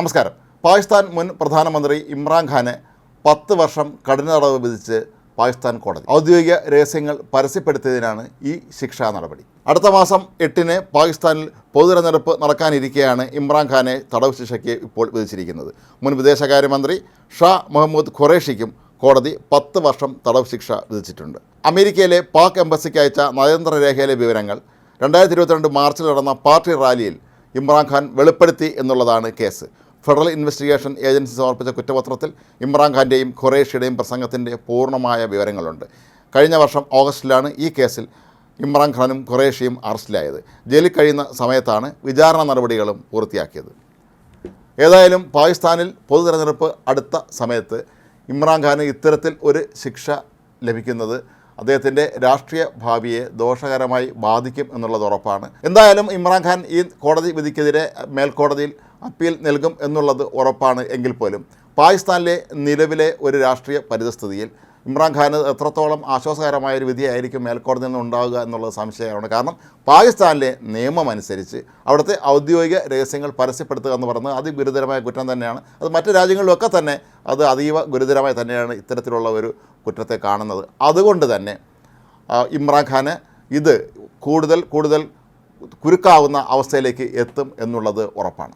നമസ്കാരം. പാകിസ്ഥാൻ മുൻ പ്രധാനമന്ത്രി ഇമ്രാൻഖാനെ പത്ത് വർഷം കഠിന തടവ് വിധിച്ച് പാകിസ്ഥാൻ കോടതി ഔദ്യോഗിക രഹസ്യങ്ങൾ പരസ്യപ്പെടുത്തിയതിനാണ് ഈ ശിക്ഷാ നടപടി. അടുത്ത മാസം എട്ടിന് പാകിസ്ഥാനിൽ പൊതു തെരഞ്ഞെടുപ്പ് നടക്കാനിരിക്കെയാണ് ഇമ്രാൻഖാനെ തടവ് ശിക്ഷയ്ക്ക് ഇപ്പോൾ വിധിച്ചിരിക്കുന്നത്. മുൻ വിദേശകാര്യമന്ത്രി ഷാ മുഹമ്മദ് ഖുറേഷിക്കും കോടതി പത്ത് വർഷം തടവ് ശിക്ഷ വിധിച്ചിട്ടുണ്ട്. അമേരിക്കയിലെ പാക് എംബസിക്ക് അയച്ച നയതന്ത്രരേഖയിലെ വിവരങ്ങൾ രണ്ടായിരത്തി ഇരുപത്തിരണ്ട് മാർച്ചിൽ നടന്ന പാർട്ടി റാലിയിൽ ഇമ്രാൻഖാൻ വെളിപ്പെടുത്തി എന്നുള്ളതാണ് കേസ്. ഫെഡറൽ ഇൻവെസ്റ്റിഗേഷൻ ഏജൻസി സമർപ്പിച്ച കുറ്റപത്രത്തിൽ ഇമ്രാൻഖാന്റെയും ഖുറേഷിയുടെയും പ്രസംഗത്തിന്റെ പൂർണമായ വിവരങ്ങളുണ്ട്. കഴിഞ്ഞ വർഷം ഓഗസ്റ്റിലാണ് ഈ കേസിൽ ഇമ്രാൻഖാനും ഖുറേഷിയും അറസ്റ്റിലായത്. ജയിലിൽ കഴിയുന്ന സമയത്താണ് വിചാരണ നടപടികളും പൂർത്തിയാക്കിയത്. ഏതായാലും പാകിസ്ഥാനിൽ പൊതു തെരഞ്ഞെടുപ്പ് അടുത്ത സമയത്ത് ഇമ്രാൻഖാന് ഇത്തരത്തിൽ ഒരു ശിക്ഷ ലഭിക്കുന്നത് അദ്ദേഹത്തിന്റെ രാഷ്ട്രീയ ഭാവിയെ ദോഷകരമായി ബാധിക്കും എന്നുള്ളത് ഉറപ്പാണ്. എന്തായാലും ഇമ്രാൻഖാൻ ഈ കോടതി വിധിക്കെതിരെ മേൽക്കോടതിയിൽ അപ്പീൽ നൽകും എന്നുള്ളത് ഉറപ്പാണ് എങ്കിൽ പോലും. പാകിസ്ഥാനിലെ നിലവിലെ ഒരു രാഷ്ട്രീയ പരിതസ്ഥിതിയിൽ ഇമ്രാൻഖാന് എത്രത്തോളം ആശ്വാസകരമായ ഒരു വിധിയായിരിക്കും മേൽക്കോടതിയിൽ നിന്ന് ഉണ്ടാവുക എന്നുള്ളത് സംശയമാണ് കാരണം പാകിസ്ഥാനിലെ നിയമം അനുസരിച്ച് അവിടുത്തെ ഔദ്യോഗിക രഹസ്യങ്ങൾ പരസ്യപ്പെടുത്തുക എന്ന് പറയുന്നത് അതിഗുരുതരമായ കുറ്റം തന്നെയാണ്. അത് മറ്റ് രാജ്യങ്ങളിലൊക്കെ തന്നെ അത് അതീവ ഗുരുതരമായി തന്നെയാണ് ഇത്തരത്തിലുള്ള ഒരു കുറ്റത്തെ കാണുന്നത്. അതുകൊണ്ട് തന്നെ ഇമ്രാൻഖാന് ഇത് കൂടുതൽ കൂടുതൽ കുരുക്കാവുന്ന അവസ്ഥയിലേക്ക് എത്തും എന്നുള്ളത് ഉറപ്പാണ്.